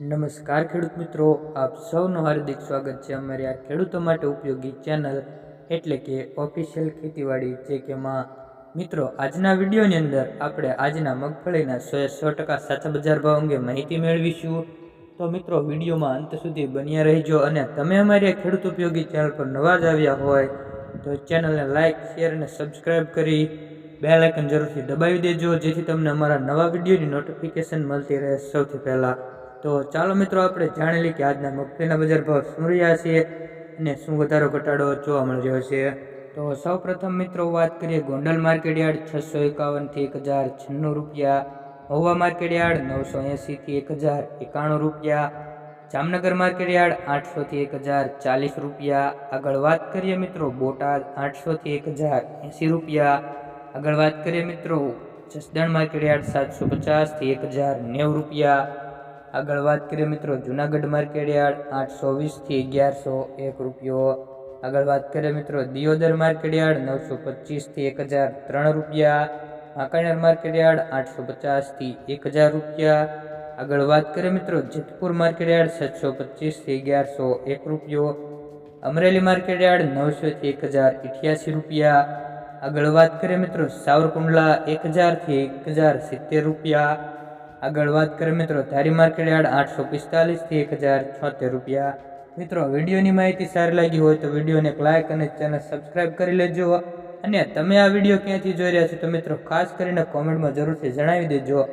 નમસ્કાર ખેડૂત મિત્રો, આપ સૌનું હાર્દિક સ્વાગત છે અમારી આ ખેડૂતો માટે ઉપયોગી ચેનલ એટલે કે ઓફિશિયલ ખેતીવાડી, જે કે માં મિત્રો, આજના વિડીયોની અંદર આપણે આજના મગફળીના સો સો ટકા સાચા બજાર ભાવ અંગે માહિતી મેળવીશું. તો મિત્રો, વિડીયોમાં અંત સુધી બન્યા રહેજો અને તમે અમારી આ ખેડૂત ઉપયોગી ચેનલ પર નવા જ આવ્યા હોય, તો ચેનલને લાઇક શેર અને સબસ્ક્રાઈબ કરી બેલ આઇકન જરૂરથી દબાવી દેજો, જેથી તમને અમારા નવા વિડીયોની નોટિફિકેશન મળતી રહે સૌથી પહેલાં. તો ચાલો મિત્રો, આપણે જાણી લઈએ કે આજના મગફળીના બજાર ભાવ શું રહ્યા છે અને શું વધારો ઘટાડો જોવા મળી રહ્યો છે. તો સૌ મિત્રો, વાત કરીએ ગોંડલ માર્કેટ યાર્ડ છસો એકાવનથી એક હજાર છન્નું રૂપિયા મહુવા માર્કેટ યાર્ડ નવસો એંસીથી એક હજાર એકાણું રૂપિયા, જામનગર માર્કેટ યાર્ડ આઠસોથી એક હજાર ચાલીસ રૂપિયા, આગળ વાત કરીએ મિત્રો બોટાદ આઠસોથી એક હજાર એંસી રૂપિયા, આગળ વાત કરીએ મિત્રો, જસદણ માર્કેટ યાર્ડ સાતસો પચાસથી એક હજાર નેવું રૂપિયા આગળ વાત કરીએ મિત્રો, જુનાગઢ માર્કેટ યાર્ડ આઠસો વીસથી અગિયારસો એક રૂપિયો. આગળ વાત કરીએ મિત્રો, દિયોદર માર્કેટ નવસો પચીસથી એક હજાર ત્રણ રૂપિયા. વાંકાનેર માર્કેટ યાર્ડ આઠસો પચાસથી એક હજાર રૂપિયા. આગળ વાત કરીએ મિત્રો, જેતપુર માર્કેટ યાર્ડ સાતસો પચીસથી અગિયારસો એક રૂપિયો. અમરેલી માર્કેટ યાર્ડ નવસોથી એક હજાર અઠ્યાસી રૂપિયા. આગળ વાત કરીએ મિત્રો, સાવરકુંડલા એક હજારથી એક હજાર સિત્તેર રૂપિયા. આગળ વાત કરીએ મિત્રો, ધારી માર્કેટ યાર્ડ આઠસો પિસ્તાલીસથી એક હજાર છોતેર રૂપિયા. મિત્રો, વિડીયોની માહિતી સારી લાગી હોય તો વિડીયોને એક લાઇક અને ચેનલ સબસ્ક્રાઇબ કરી લેજો. અને તમે આ વીડિયો ક્યાંથી જોઈ રહ્યા છો તો મિત્રો, ખાસ કરીને કોમેન્ટમાં જરૂરથી જણાવી દેજો.